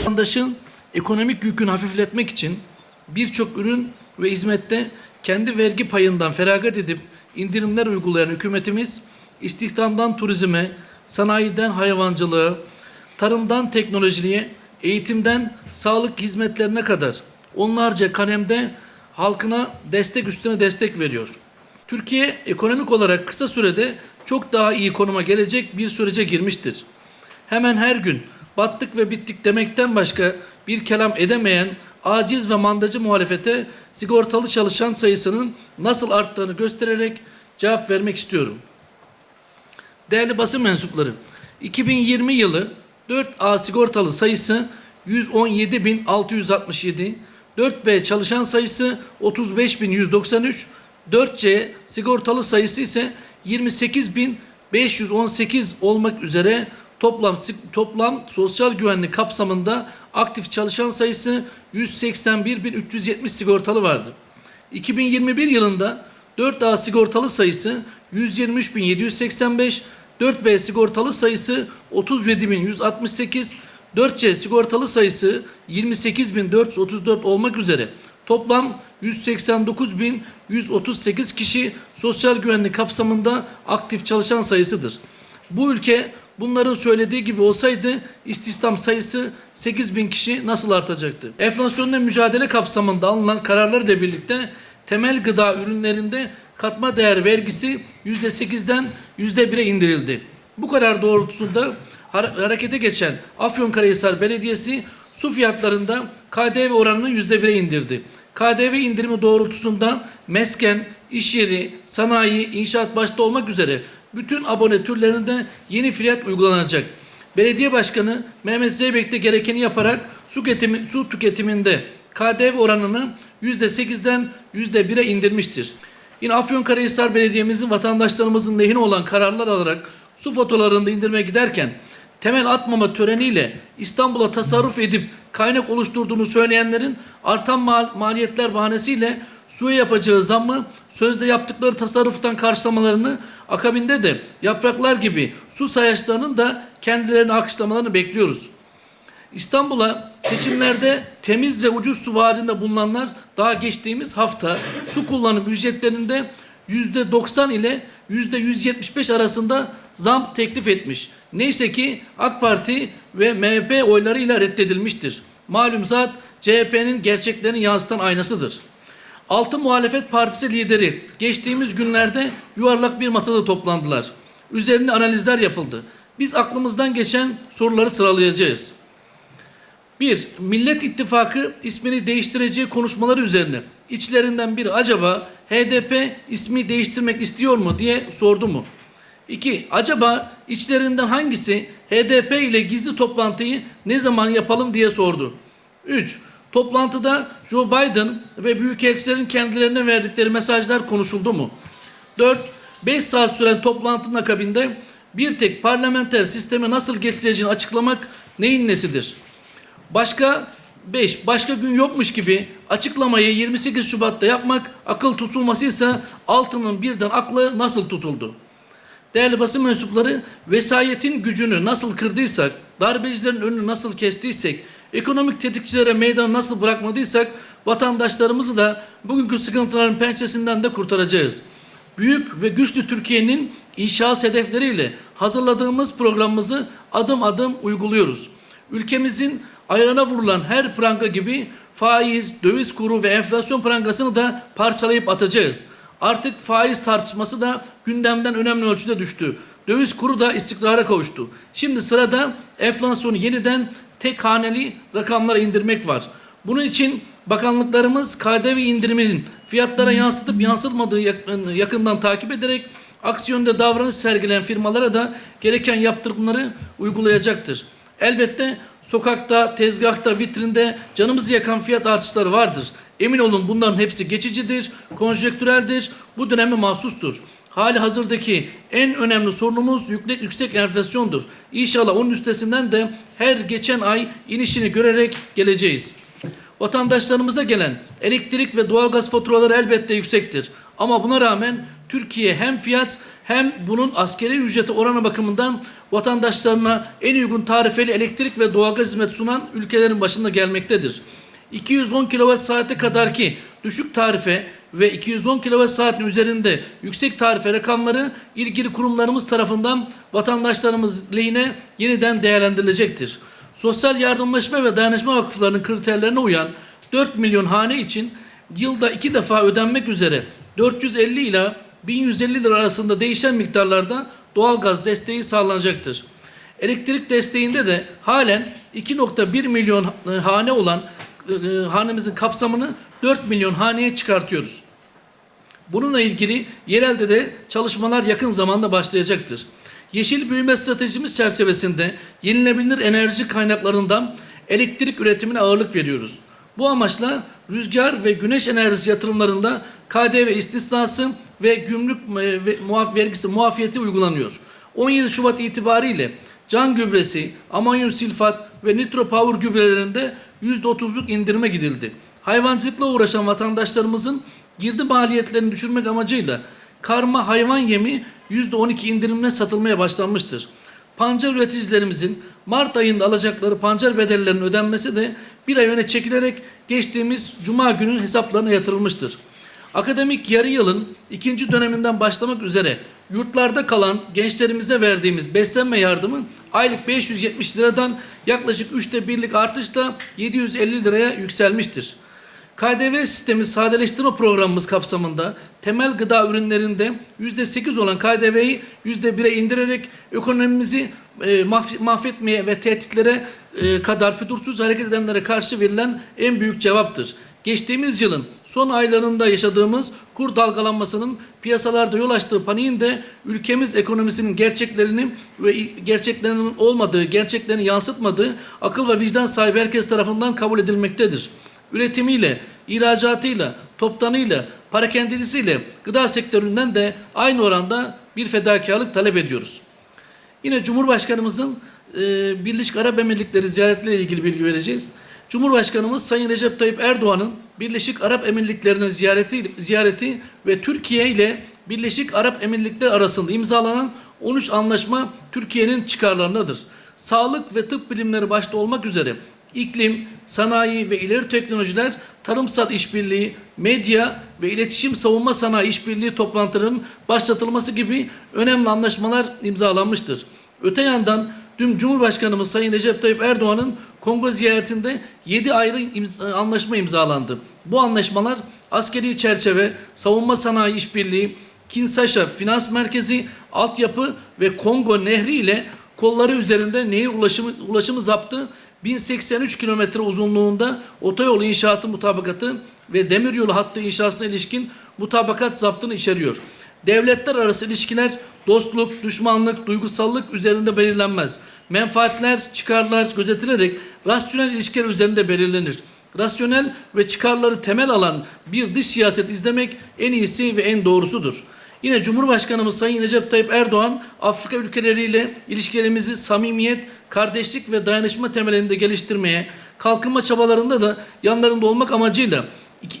Vatandaşın ekonomik yükünü hafifletmek için birçok ürün ve hizmette kendi vergi payından feragat edip indirimler uygulayan hükümetimiz istihdamdan turizme, sanayiden hayvancılığa, tarımdan teknolojiye, eğitimden sağlık hizmetlerine kadar onlarca kalemde halkına destek üstüne destek veriyor. Türkiye ekonomik olarak kısa sürede çok daha iyi konuma gelecek bir sürece girmiştir. Hemen her gün battık ve bittik demekten başka bir kelam edemeyen aciz ve mandacı muhalefete sigortalı çalışan sayısının nasıl arttığını göstererek cevap vermek istiyorum. Değerli basın mensupları, 2020 yılı 4A sigortalı sayısı 117.667, 4B çalışan sayısı 35.193, 4C sigortalı sayısı ise 28.518 olmak üzere toplam toplam sosyal güvenlik kapsamında aktif çalışan sayısı 181.370 sigortalı vardı. 2021 yılında 4A sigortalı sayısı 123.785, 4B sigortalı sayısı 37.168, 4C sigortalı sayısı 28.434 olmak üzere toplam 189.138 kişi sosyal güvenlik kapsamında aktif çalışan sayısıdır. Bu ülke bunların söylediği gibi olsaydı istihdam sayısı 8.000 kişi nasıl artacaktı? Enflasyonla mücadele kapsamında alınan kararlarla birlikte temel gıda ürünlerinde katma değer vergisi %8'den %1'e indirildi. Bu karar doğrultusunda harekete geçen Afyonkarahisar Belediyesi su fiyatlarında KDV oranını %1'e indirdi. KDV indirimi doğrultusunda mesken, iş yeri, sanayi, inşaat başta olmak üzere bütün abone türlerinde yeni fiyat uygulanacak. Belediye Başkanı Mehmet Zeybek de gerekeni yaparak su, tüketimi, su tüketiminde KDV oranını %8'den %1'e indirmiştir. Yine Afyonkarahisar Belediye'mizin vatandaşlarımızın lehine olan kararlar alarak su faturalarını indirmeye giderken temel atmama töreniyle İstanbul'a tasarruf edip kaynak oluşturduğunu söyleyenlerin artan mal maliyetler bahanesiyle suya yapacağı zammı sözde yaptıkları tasarruftan karşılamalarını akabinde de yapraklar gibi su sayaçlarının da kendilerini alkışlamalarını bekliyoruz. İstanbul'a seçimlerde temiz ve ucuz su vaadinde bulunanlar daha geçtiğimiz hafta su kullanım ücretlerinde yüzde 90 ile yüzde 175 arasında zam teklif etmiş. Neyse ki AK Parti ve MHP oylarıyla reddedilmiştir. Malum zat CHP'nin gerçeklerini yansıtan aynasıdır. Altı muhalefet partisi lideri geçtiğimiz günlerde yuvarlak bir masada toplandılar. Üzerine analizler yapıldı. Biz aklımızdan geçen soruları sıralayacağız. Bir, Millet İttifakı ismini değiştireceği konuşmaları üzerine içlerinden biri acaba HDP ismi değiştirmek istiyor mu diye sordu mu? İki, acaba içlerinden hangisi HDP ile gizli toplantıyı ne zaman yapalım diye sordu. Üç, toplantıda Joe Biden ve büyükelçilerin kendilerine verdikleri mesajlar konuşuldu mu? Dört, beş saat süren toplantının akabinde bir tek parlamenter sisteme nasıl geçileceğini açıklamak neyin nesidir? Başka 5. Başka gün yokmuş gibi açıklamayı 28 Şubat'ta yapmak akıl tutulmasıysa altının birden aklı nasıl tutuldu? Değerli basın mensupları vesayetin gücünü nasıl kırdıysak, darbecilerin önünü nasıl kestiysek, ekonomik tetikçilere meydan nasıl bırakmadıysak vatandaşlarımızı da bugünkü sıkıntıların pençesinden de kurtaracağız. Büyük ve güçlü Türkiye'nin inşaat hedefleriyle hazırladığımız programımızı adım adım uyguluyoruz. Ülkemizin ayağına vurulan her pranga gibi faiz, döviz kuru ve enflasyon prangasını da parçalayıp atacağız. Artık faiz tartışması da gündemden önemli ölçüde düştü. Döviz kuru da istikrara kavuştu. Şimdi sırada enflasyonu yeniden tek haneli rakamlara indirmek var. Bunun için bakanlıklarımız KDV indiriminin fiyatlara yansıtıp yansıtmadığı yakından takip ederek aksiyonda davranış sergileyen firmalara da gereken yaptırımları uygulayacaktır. Elbette sokakta, tezgahta, vitrinde canımızı yakan fiyat artışları vardır. Emin olun bunların hepsi geçicidir, konjektüreldir, bu döneme mahsustur. Hali hazırdaki en önemli sorunumuz yüksek, yüksek enflasyondur. İnşallah onun üstesinden de her geçen ay inişini görerek geleceğiz. Vatandaşlarımıza gelen elektrik ve doğalgaz faturaları elbette yüksektir. Ama buna rağmen Türkiye hem fiyat hem bunun askeri ücreti oranı bakımından vatandaşlarına en uygun tarifeli elektrik ve doğalgaz hizmet sunan ülkelerin başında gelmektedir. 210 kWh saate kadar ki düşük tarife ve 210 kWh saatin üzerinde yüksek tarife rakamları ilgili kurumlarımız tarafından vatandaşlarımız lehine yeniden değerlendirilecektir. Sosyal Yardımlaşma ve Dayanışma Vakıflarının kriterlerine uyan 4 milyon hane için yılda iki defa ödenmek üzere 450 ila 1150 lira arasında değişen miktarlarda doğalgaz desteği sağlanacaktır. Elektrik desteğinde de halen 2.1 milyon e, hane olan e, hanemizin kapsamını 4 milyon haneye çıkartıyoruz. Bununla ilgili yerelde de çalışmalar yakın zamanda başlayacaktır. Yeşil büyüme stratejimiz çerçevesinde yenilebilir enerji kaynaklarından elektrik üretimine ağırlık veriyoruz. Bu amaçla rüzgar ve güneş enerjisi yatırımlarında KDV istisnası ve gümrük e, muaf vergisi muafiyeti uygulanıyor. 17 Şubat itibariyle can gübresi, amonyum silfat ve nitropower gübrelerinde %30'luk indirime gidildi. Hayvancılıkla uğraşan vatandaşlarımızın girdi maliyetlerini düşürmek amacıyla karma hayvan yemi %12 indirimle satılmaya başlanmıştır. Pancar üreticilerimizin Mart ayında alacakları pancar bedellerinin ödenmesi de bir ay öne çekilerek geçtiğimiz Cuma günü hesaplarına yatırılmıştır. Akademik yarı yılın ikinci döneminden başlamak üzere yurtlarda kalan gençlerimize verdiğimiz beslenme yardımı aylık 570 liradan yaklaşık üçte birlik artışla 750 liraya yükselmiştir. KDV sistemi sadeleştirme programımız kapsamında temel gıda ürünlerinde %8 olan KDV'yi %1'e indirerek ekonomimizi e, mahv- mahvetmeye ve tehditlere e, kadar fütursuz hareket edenlere karşı verilen en büyük cevaptır. Geçtiğimiz yılın son aylarında yaşadığımız kur dalgalanmasının piyasalarda yol açtığı paniğin de ülkemiz ekonomisinin gerçeklerini ve gerçeklerinin olmadığı, gerçeklerini yansıtmadığı akıl ve vicdan sahibi herkes tarafından kabul edilmektedir üretimiyle, ihracatıyla, toptanıyla, parakendecisiyle gıda sektöründen de aynı oranda bir fedakarlık talep ediyoruz. Yine Cumhurbaşkanımızın e, Birleşik Arap Emirlikleri ziyaretleriyle ilgili bilgi vereceğiz. Cumhurbaşkanımız Sayın Recep Tayyip Erdoğan'ın Birleşik Arap Emirlikleri'ne ziyareti, ziyareti ve Türkiye ile Birleşik Arap Emirlikleri arasında imzalanan 13 anlaşma Türkiye'nin çıkarlarındadır. Sağlık ve tıp bilimleri başta olmak üzere iklim, sanayi ve ileri teknolojiler, tarımsal işbirliği, medya ve iletişim savunma sanayi işbirliği toplantılarının başlatılması gibi önemli anlaşmalar imzalanmıştır. Öte yandan dün Cumhurbaşkanımız Sayın Recep Tayyip Erdoğan'ın Kongo ziyaretinde 7 ayrı imz- anlaşma imzalandı. Bu anlaşmalar askeri çerçeve, savunma sanayi işbirliği, Kinshasa Finans Merkezi, altyapı ve Kongo Nehri ile kolları üzerinde nehir ulaşımı, ulaşımı zaptı 1083 kilometre uzunluğunda otoyol inşaatı mutabakatı ve demiryolu hattı inşasına ilişkin mutabakat zaptını içeriyor. Devletler arası ilişkiler dostluk, düşmanlık, duygusallık üzerinde belirlenmez. Menfaatler, çıkarlar gözetilerek rasyonel ilişkiler üzerinde belirlenir. Rasyonel ve çıkarları temel alan bir dış siyaset izlemek en iyisi ve en doğrusudur. Yine Cumhurbaşkanımız Sayın Recep Tayyip Erdoğan Afrika ülkeleriyle ilişkilerimizi samimiyet, kardeşlik ve dayanışma temelinde geliştirmeye, kalkınma çabalarında da yanlarında olmak amacıyla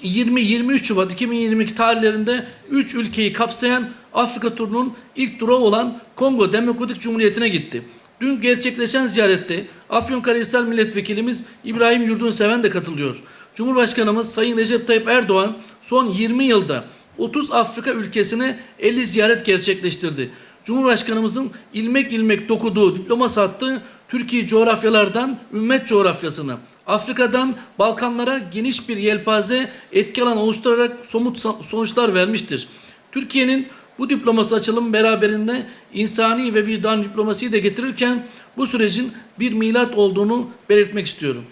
20-23 Şubat 2022 tarihlerinde 3 ülkeyi kapsayan Afrika turunun ilk durağı olan Kongo Demokratik Cumhuriyeti'ne gitti. Dün gerçekleşen ziyarette Afyonkarahisar Milletvekilimiz İbrahim Yurdunseven de katılıyor. Cumhurbaşkanımız Sayın Recep Tayyip Erdoğan son 20 yılda 30 Afrika ülkesine 50 ziyaret gerçekleştirdi. Cumhurbaşkanımızın ilmek ilmek dokuduğu diploması hattı Türkiye coğrafyalardan ümmet coğrafyasına, Afrika'dan Balkanlara geniş bir yelpaze etki alan oluşturarak somut so- sonuçlar vermiştir. Türkiye'nin bu diploması açılım beraberinde insani ve vicdan diplomasiyi de getirirken bu sürecin bir milat olduğunu belirtmek istiyorum.